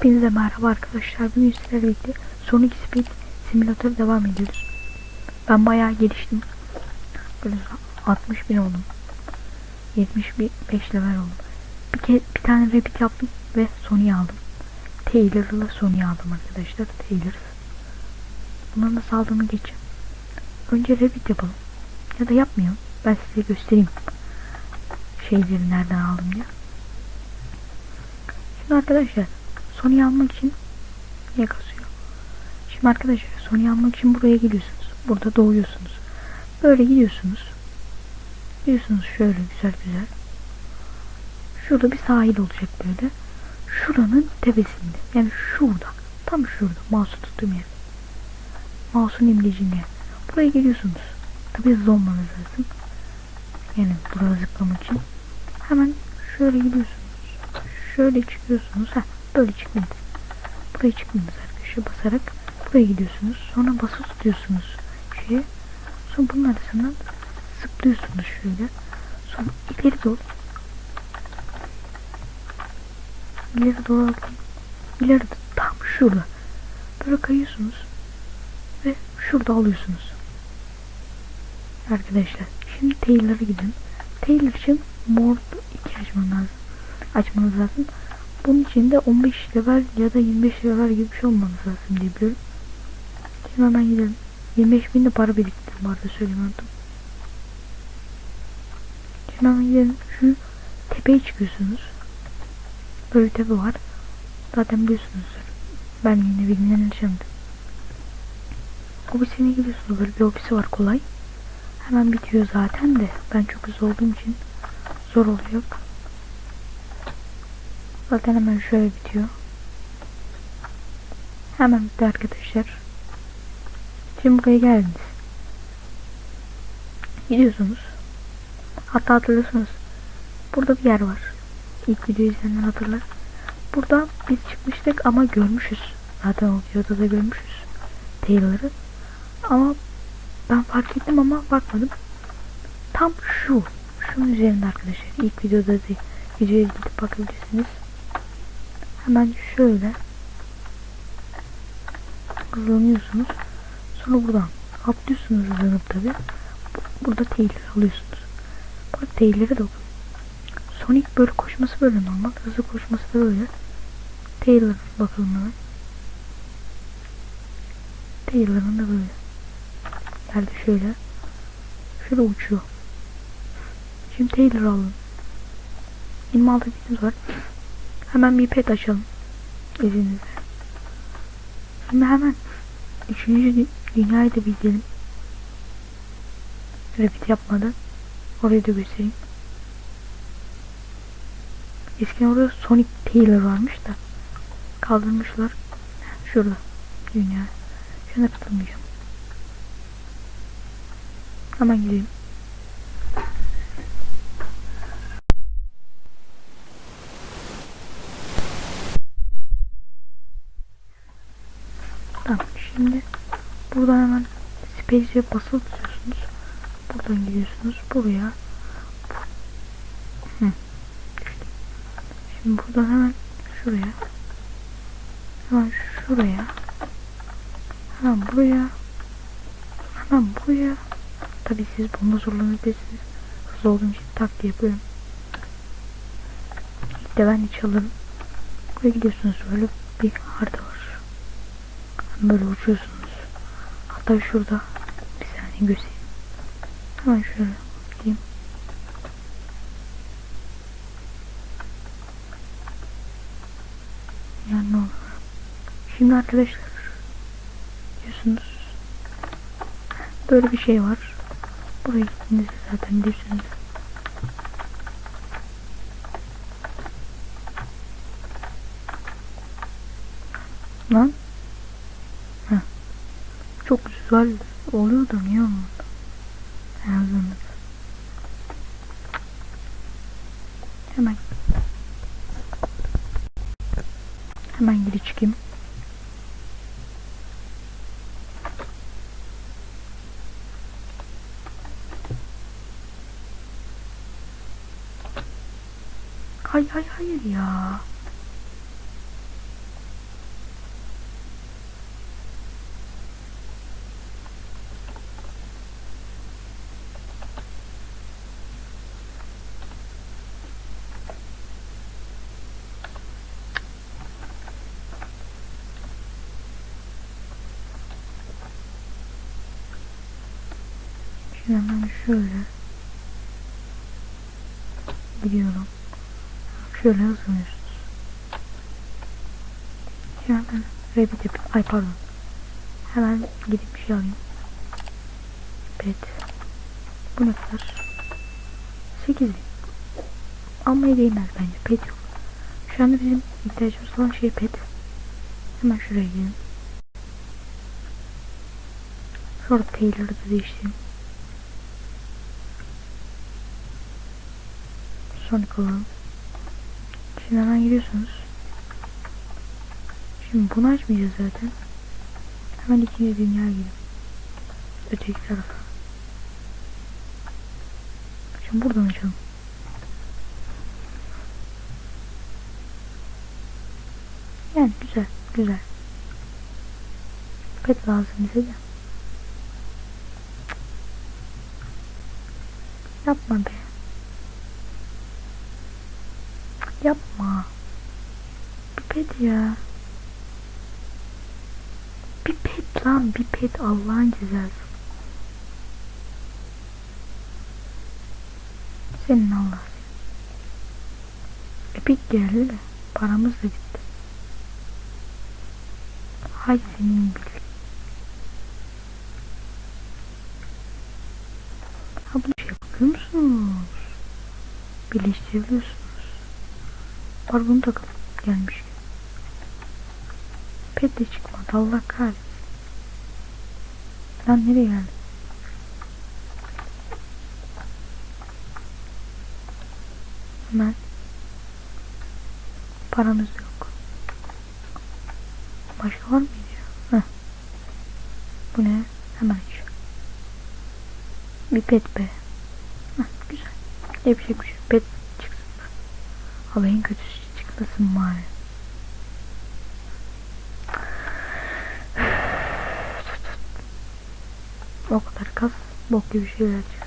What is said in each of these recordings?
Hepinize merhaba arkadaşlar. Bugün sizlerle birlikte Sonic Speed Simulator devam ediyoruz. Ben bayağı geliştim. Böyle 60 bin oldum. 75 level oldum. Bir, ke bir tane rabbit yaptım ve Sony'yi aldım. Taylor'la Sony'yi aldım arkadaşlar. Taylor. Bunları nasıl aldığımı geçeceğim. Önce rabbit yapalım. Ya da yapmayalım. Ben size göstereyim. Şeyleri nereden aldım diye. Şimdi arkadaşlar Sony almak için niye kasıyor? Şimdi arkadaşlar Sony almak için buraya geliyorsunuz. Burada doğuyorsunuz. Böyle gidiyorsunuz. Gidiyorsunuz şöyle güzel güzel. Şurada bir sahil olacak böyle. Şuranın tepesinde. Yani şurada. Tam şurada. Mouse'u tuttuğum yer. Mouse'un imlecinde. Buraya geliyorsunuz. Tabi hızlı olmanız lazım. Yani buraya zıplamak için. Hemen şöyle gidiyorsunuz. Şöyle çıkıyorsunuz. Heh, böyle çıkmadınız. Buraya çıkmadınız arkadaşlar basarak. Buraya gidiyorsunuz. Sonra bası tutuyorsunuz. Şeye. Sonra bunun arasından zıplıyorsunuz şöyle. Sonra ileri doğru. İleri doğru. İleri tam şurada. Böyle kayıyorsunuz. Ve şurada alıyorsunuz. Arkadaşlar. Şimdi Taylor'a gidin. Taylor için mor iki açman lazım. Açmanız lazım. Bunun için de 15 level ya da 25 level gibi bir şey olmanız lazım diye biliyorum. Şimdi hemen gidelim. 25 bin de para biriktirdim arada söylemeyi unuttum. Şimdi hemen gidelim. Şu tepeye çıkıyorsunuz. Böyle bir tepe var. Zaten biliyorsunuzdur. Ben yine bilmeyen yaşamadım. Ofisine gidiyorsunuz. Böyle bir ofisi var kolay. Hemen bitiyor zaten de. Ben çok hızlı olduğum için zor olacak. Zaten hemen şöyle bitiyor. Hemen bitti arkadaşlar. Şimdi buraya geldiniz. Gidiyorsunuz. Hatta hatırlıyorsunuz. Burada bir yer var. İlk videoyu izleyenler hatırlar. Burada biz çıkmıştık ama görmüşüz. Zaten o videoda da görmüşüz. Taylor'ı. Ama ben fark ettim ama bakmadım. Tam şu. Şunun üzerinde arkadaşlar. İlk videoda değil. Videoya gidip bakabilirsiniz. Hemen şöyle hızlanıyorsunuz. Sonra buradan atlıyorsunuz hızlanıp tabi. Burada Taylor alıyorsunuz. Burada Taylor'e de Sonic böyle koşması böyle normal. Hızlı koşması da böyle. Taylor bakalım hemen. Taylor'ın da böyle. Geldi şöyle. Şöyle uçuyor. Şimdi Taylor alın. 26 bitimiz var. Hemen bir pet açalım. İzninizle. Şimdi hemen üçüncü dü dünyayı da bildirelim. Repeat yapmadan. Orayı da göstereyim. Eskiden orada Sonic Taylor varmış da. Kaldırmışlar. Şurada. Dünya. Şuna katılmayacağım. Hemen gidelim. Tamam şimdi buradan hemen space'e basılı tutuyorsunuz. Buradan gidiyorsunuz buraya. Şimdi buradan hemen şuraya. Hemen şuraya. Hemen buraya. Hemen buraya. Tabi siz bunda zorlanabilirsiniz. Hızlı olduğum için tak diye yapıyorum. İlk de ben hiç alırım. Buraya gidiyorsunuz böyle bir harita var. Böyle uçuyorsunuz. Hatta şurada bir saniye göstereyim. Hemen şöyle gideyim. Yani ne olur. Şimdi arkadaşlar diyorsunuz böyle bir şey var. Buraya gittiğinizde zaten bilirsiniz. Lan çok güzel oluyor da niye olmadı? En azından. Hemen. Hemen geri çıkayım. Hay hay hayır ya. Hemen şöyle gidiyorum. Şöyle hızlanıyorsunuz. Hemen rabbit yapayım. Ay pardon. Hemen gidip bir şey alayım. Pet. Bu ne kadar? 8 bin. Almaya değmez bence. Pet yok. Şu anda bizim ihtiyacımız olan şey pet. Hemen şuraya gidelim. Sonra Taylor'ı da değiştireyim. Sonic alalım. Şimdi hemen giriyorsunuz. Şimdi bunu açmayacağız zaten. Hemen ikinci dünya gidelim. Öteki tarafa. Şimdi buradan açalım. Yani güzel, güzel. Pet lazım bize de. Yapma be. Yapma. Bir pet ya. Bir pet lan bir pet Allah'ın cezası. Senin Allah. Epik geldi de paramız da bitti. Hay senin bil. Ha bunu şey yapıyor musunuz? Birleştirebiliyorsunuz. Var bunu gelmiş. Pet de çıkmadı Allah kahretsin. Lan nereye geldi? Hemen paramız yok. Başka var mıydı ya? Heh. Bu ne? Hemen aç. Bir pet be. Heh, güzel. Yapacak bir şey. En kötüsü çıkmasın bari. O kadar kas bok gibi şeyler çıksın.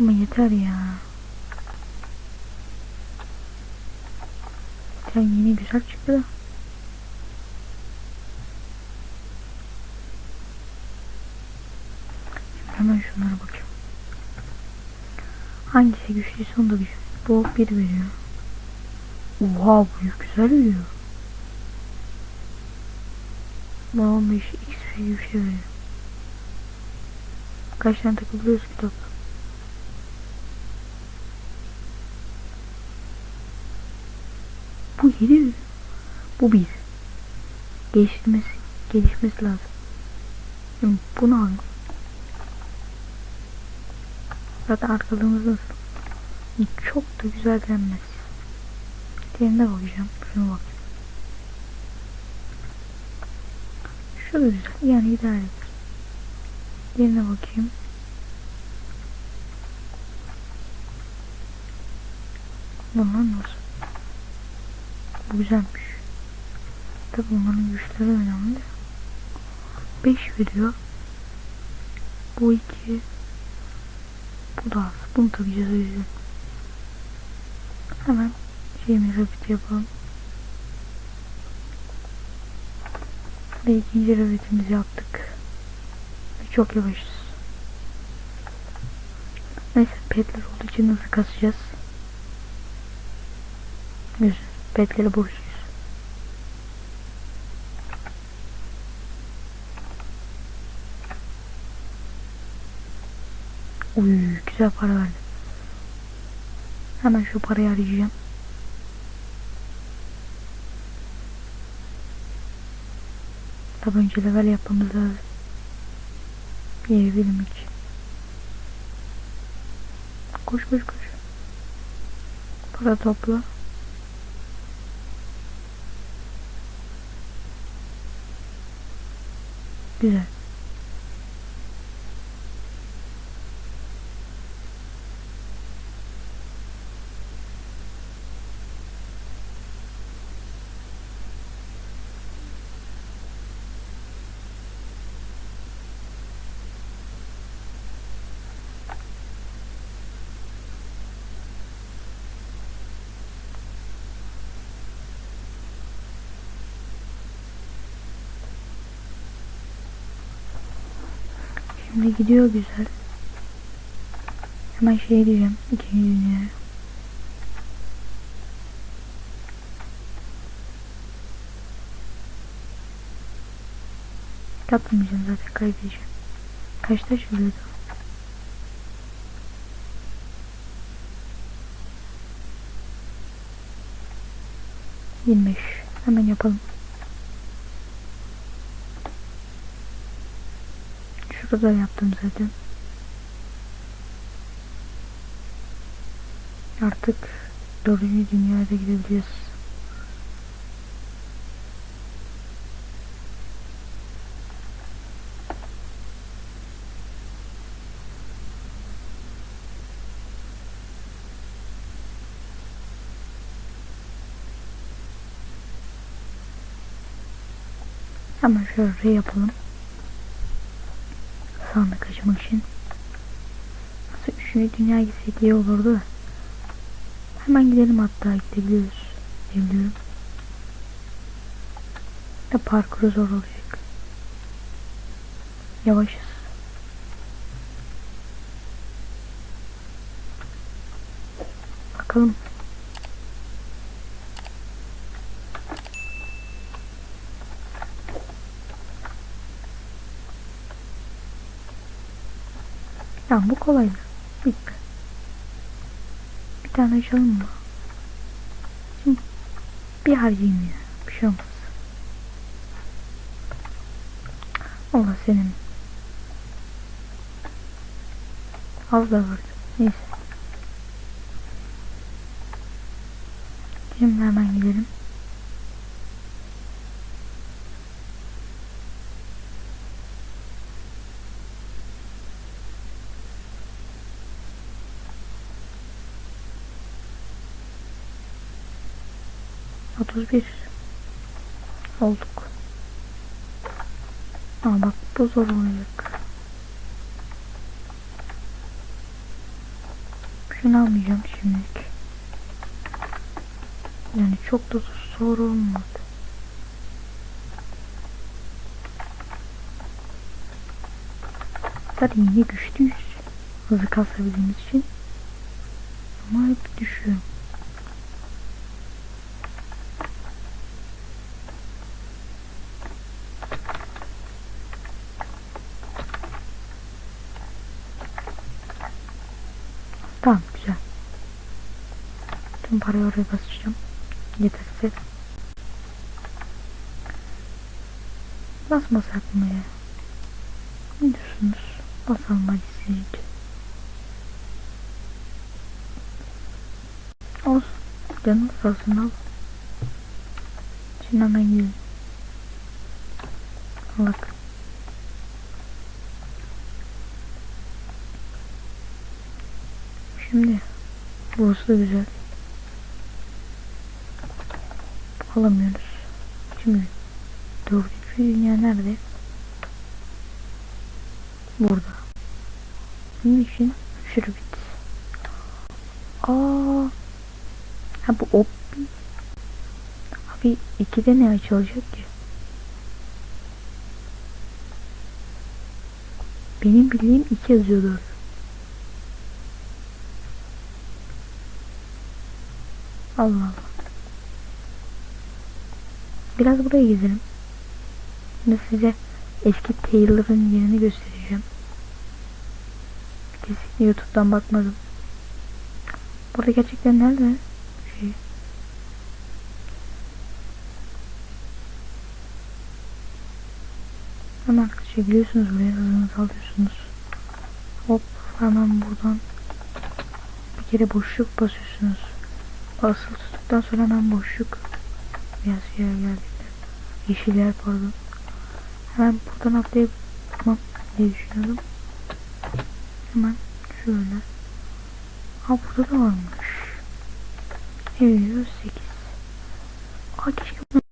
Ama yeter ya. Yeter yeni güzel çıktı da. Şimdi hemen şunlara bakayım. Hangisi güçlüyse onu da güçlü. Bu bir veriyor. Oha bu güzel veriyor. Bu 15 XP gibi bir şey veriyor. Kaç tane takılıyoruz kitap? Bu 7 Bu 1 Geliştirmesi Gelişmesi lazım Şimdi bunu alalım Zaten arkalığımız nasıl Çok da güzel denmez Diğerine bakacağım Şuna bak Şu da güzel yani idare eder Diğerine bakayım Bunlar nasıl bu güzelmiş. Tabi onların güçleri önemli. 5 veriyor. Bu 2. Bu da az. Bunu takacağız o yüzden. Hemen şeyimi rapid yapalım. Ve ikinci rapidimizi yaptık. Ve çok yavaşız. Neyse petler olduğu için nasıl kasacağız? Güzel. Petleri borçluyuz. Uy güzel para verdi. Hemen şu parayı arayacağım. Tabi önce level yapmamız lazım. Yiyebilirim hiç. Koş koş koş. Para topla. Güzel. Şimdi gidiyor güzel. Hemen şey diyeceğim. İkinci dünya. Yapmayacağım zaten kaybedeceğim. Kaçta açılıyordu? Yirmi. Hemen yapalım. Şurada yaptım zaten. Artık dördüncü dünyaya da gidebiliriz. Hemen şöyle yapalım. Açmak için. Aslında üçüncü dünya gitsek iyi olurdu. Hemen gidelim hatta gidebiliyoruz. Diyebiliyorum. Da parkuru zor olacak. Yavaşız. Bakalım. Ya bu kolay. Bitti. Bir tane açalım mı? Şimdi bir harcayayım ya. Bir şey olmaz. Allah senin. Az da vardı. Neyse. 31 olduk. Aa bak bu zor zorunluluk. Şunu almayacağım şimdilik. Yani çok da zor olmadı. Zaten yine güçlüyüz. Hızı kasabildiğimiz için. Ama hep düşüyorum. Tamam güzel. Tüm parayı oraya basacağım. Yeterse. Basmasak mı ya? Ne diyorsunuz? Basalım hadi sizce. Olsun. Canım sağ olsun al. Şimdi hemen gidelim. Allah Şimdi da güzel. Alamıyoruz. Şimdi dördüncü dünya nerede? Burada. Bunun için şuraya git. Aa. Ha bu op. Abi ikide ne açılacak ki? Benim bildiğim iki yazıyordu. Allah Allah. Biraz buraya gezelim. Şimdi size eski Taylor'ın yerini göstereceğim. Kesinlikle YouTube'dan bakmadım. Burada gerçekten nerede? Şey. Hemen arkadaşlar biliyorsunuz buraya hızınızı alıyorsunuz. Hop hemen buradan bir kere boşluk basıyorsunuz. Basılı tuttuktan sonra hemen boşluk biraz yer geldiğinde yeşil yer pardon. Hemen buradan atlayamam diye düşünüyorum. Hemen şöyle. Ha burada da varmış. Evet 8. Aa keşke bunu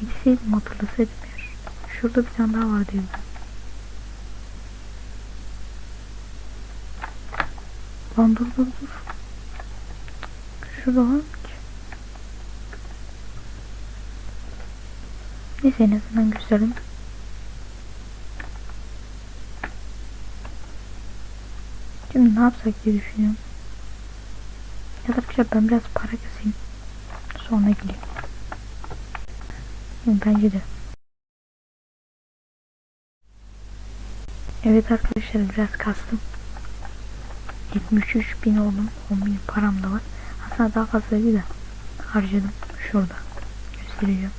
bilseydim hatırlasaydım ya. Şurada bir tane daha var diye. Lan dur dur dur şurada? Neyse en azından gösterdim. Şimdi ne yapsak diye düşünüyorum. Ya da bir şey ben biraz para keseyim. Sonra gideyim. Bence de. Evet arkadaşlar biraz kastım. 73 bin oldum. 10 bin param da var. Aslında daha fazlaydı da harcadım. Şurada. Göstereceğim.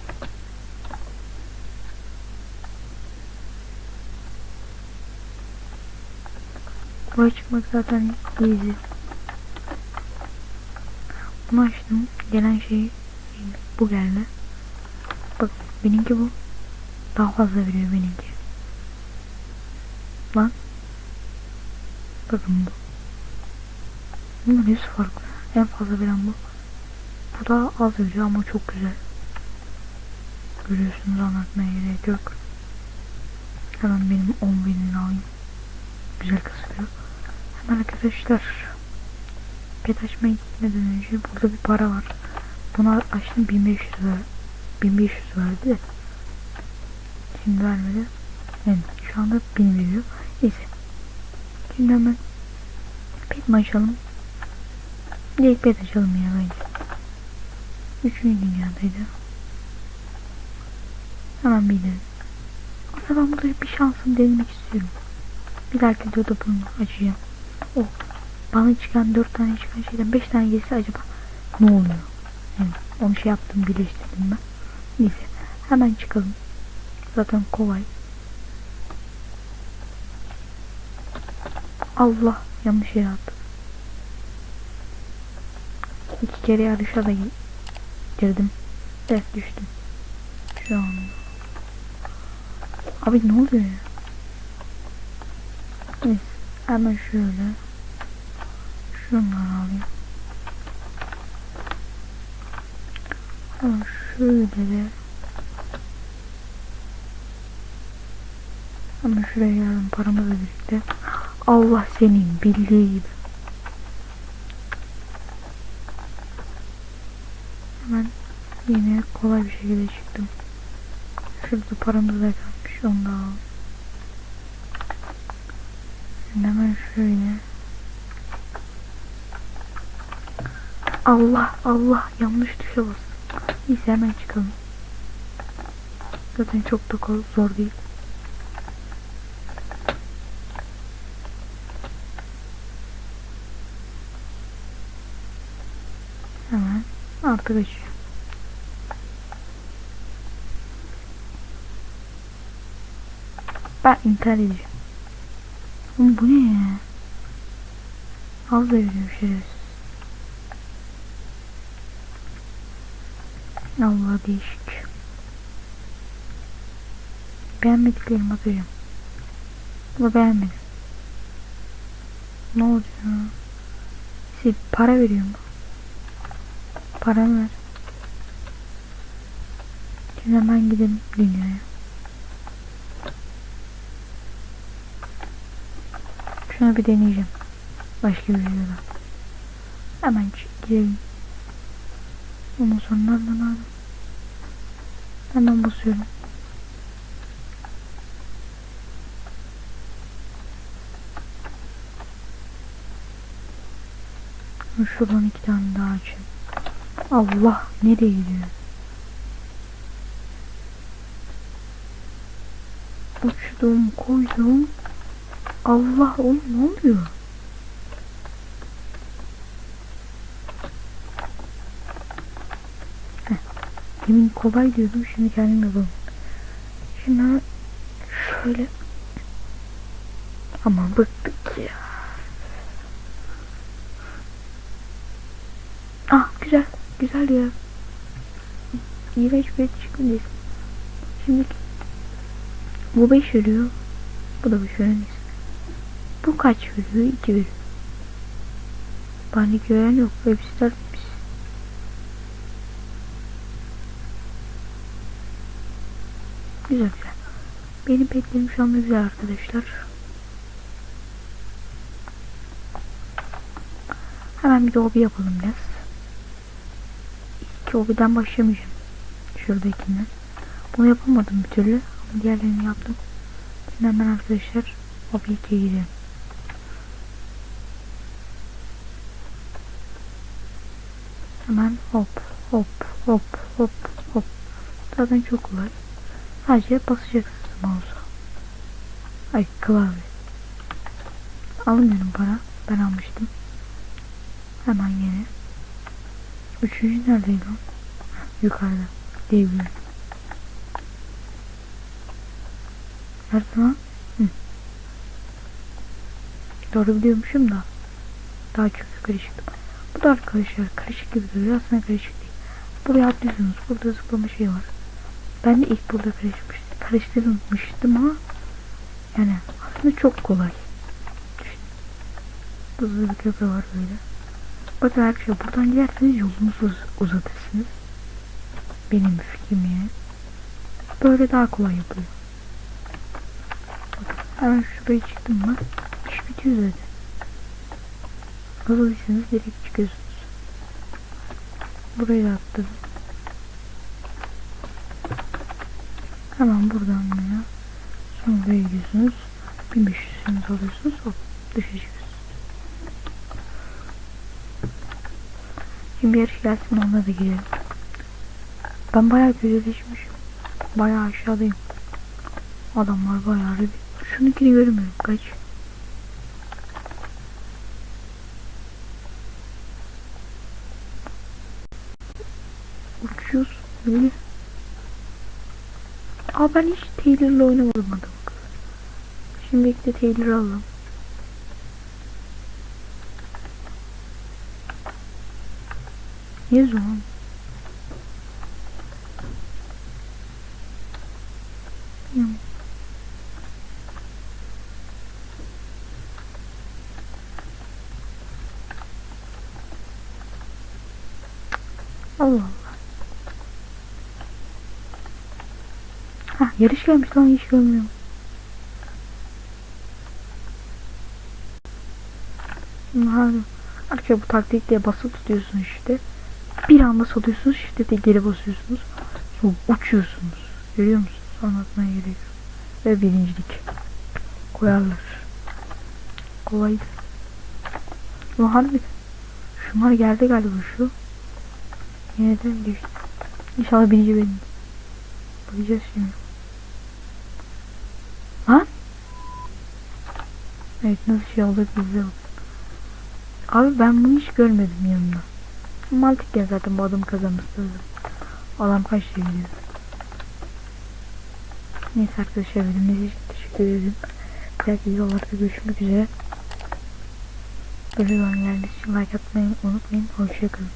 Buraya çıkmak zaten easy. Bunu açtım. Gelen şey bu geldi. Bak benimki bu. Daha fazla veriyor benimki. Lan. Bakın bu. Bunun hepsi farklı. En fazla veren bu. Bu da az veriyor ama çok güzel. Görüyorsunuz anlatmaya gerek yok. Hemen benim 10 binini alayım. Güzel kasılıyor. Hemen arkadaşlar. Pet açmaya gitmeden önce burada bir para var. Bunu açtım 1500 ver. 1500 verdi de. Şimdi vermedi. Yani şu anda 1000 veriyor. Neyse. Şimdi hemen pet açalım? Direkt pet açalım ya bence. Üçüncü dünyadaydı. Hemen bir dedim. Aslında ben burada bir şansım denemek istiyorum. Bir dahaki videoda bunu açacağım. O bana çıkan 4 tane çıkan şeyden 5 tane gelirse acaba ne oluyor? Yani onu şey yaptım birleştirdim ben. Neyse hemen çıkalım. Zaten kolay. Allah yanlış yere. Kere yarışa da gi- girdim. Ders düştüm. Şu an. Abi ne oluyor ya? Neyse hemen şöyle. Şunları alayım. Hemen şöyle de. Hemen şuraya yarın paramızla birlikte. Allah senin bildiği gibi. Hemen yine kolay bir şekilde çıktım. Şurada paramız da kalmış. Onu da alalım. Şimdi hemen şöyle. Allah Allah yanlış tuşa bas. Neyse hemen çıkalım. Zaten çok da zor değil. Hemen artık açıyor. Ben intihar edeceğim. Oğlum bu ne ya? Az da veriyor şerefsiz. Allah değişik. Beğenmediklerimi atacağım. Ama beğenmedim. Ne oluyor? Şey, para veriyor mu? Paramı ver. Şimdi hemen gidelim dünyaya. Şunu bir deneyeceğim. Başka bir videoda. Hemen gidelim. Ondan sonra nereden abi? Hemen basıyorum. Şuradan iki tane daha açayım. Allah nereye gidiyor? Uçtum koydum. Allah oğlum ne oluyor? Heh, Demin kolay diyordum şimdi kendim yapalım. Şimdi şöyle Aman bıktık ya. Ah güzel. Güzel ya. İğrenç bir çıkmayacak. Şimdi bu 5 veriyor. Bu da 5 veriyor. Bu kaç veriyor? 2 veriyor. Panik veren yok. Hepsi tertemiz. Güzel güzel. Benim petlerim şu güzel arkadaşlar. Hemen bir de hobi yapalım biraz. İlk hobiden başlamayacağım. Şuradakinden. Bunu yapamadım bir türlü. Ama diğerlerini yaptım. Şimdi hemen arkadaşlar hobiye girelim. Hemen hop hop hop hop hop. Zaten çok kolay. Sadece basacaksınız mouse'a. Ay klavye. Almıyorum para. Ben almıştım. Hemen yine. Üçüncü neredeydi Yukarıda. Diyebilirim. Nerede lan? Hı. Doğru biliyormuşum da. Daha çok yukarı çıktım. Bu da arkadaşlar karışık gibi duruyor. Aslında karışık değil. Buraya atlıyorsunuz. Burada zıplama şey var. Ben de ilk burada karışmıştım. Karıştırmıştım ama yani aslında çok kolay. Hızlı bir köprü var böyle. Bakın arkadaşlar buradan giderseniz yolunuzu uz- uzatırsınız. Benim fikrim yani. Böyle daha kolay yapılıyor. Bakın hemen şuraya çıktım mı iş bitiyor zaten. Hızlıysanız direkt çıkıyorsunuz. Buraya atladım. Hemen buradan ya. Sonra buraya gidiyorsunuz. 1500'ünüzü alıyorsunuz. Hop çıkıyorsunuz. Şimdi bir yarış gelsin onunla da girelim. Ben bayağı güzelleşmişim. Bayağı aşağıdayım. Adamlar bayağı bir. Şununkini görmüyorum. Kaç? Uçuyoruz. Böyle. Aa ben hiç Taylor'la oynamadım adam. Şimdi de Taylor alalım. Niye zaman? Bilmiyorum. Allah Allah. Ha yarış gelmiş lan hiç görmüyorum. Abi, arkadaşlar bu taktikle basılı tutuyorsunuz işte. Bir anda salıyorsunuz de geri basıyorsunuz. Sonra uçuyorsunuz. Görüyor musunuz? Anlatmaya gerek yok. Ve birincilik. Koyarlar. Kolay. Ama harbi. Şunlar geldi galiba şu. Yine de geçti. İnşallah birinci benim. Bakacağız şimdi. Lan? Evet nasıl şey bize bak. Abi ben bunu hiç görmedim yanında. Mantık ya zaten bu adam kazanması lazım. Adam kaç şey gidiyor. Neyse arkadaşlar videomuz için teşekkür ederim. Dahaki videolarda görüşmek üzere. Böyle geldiğiniz için like atmayı unutmayın. Hoşçakalın.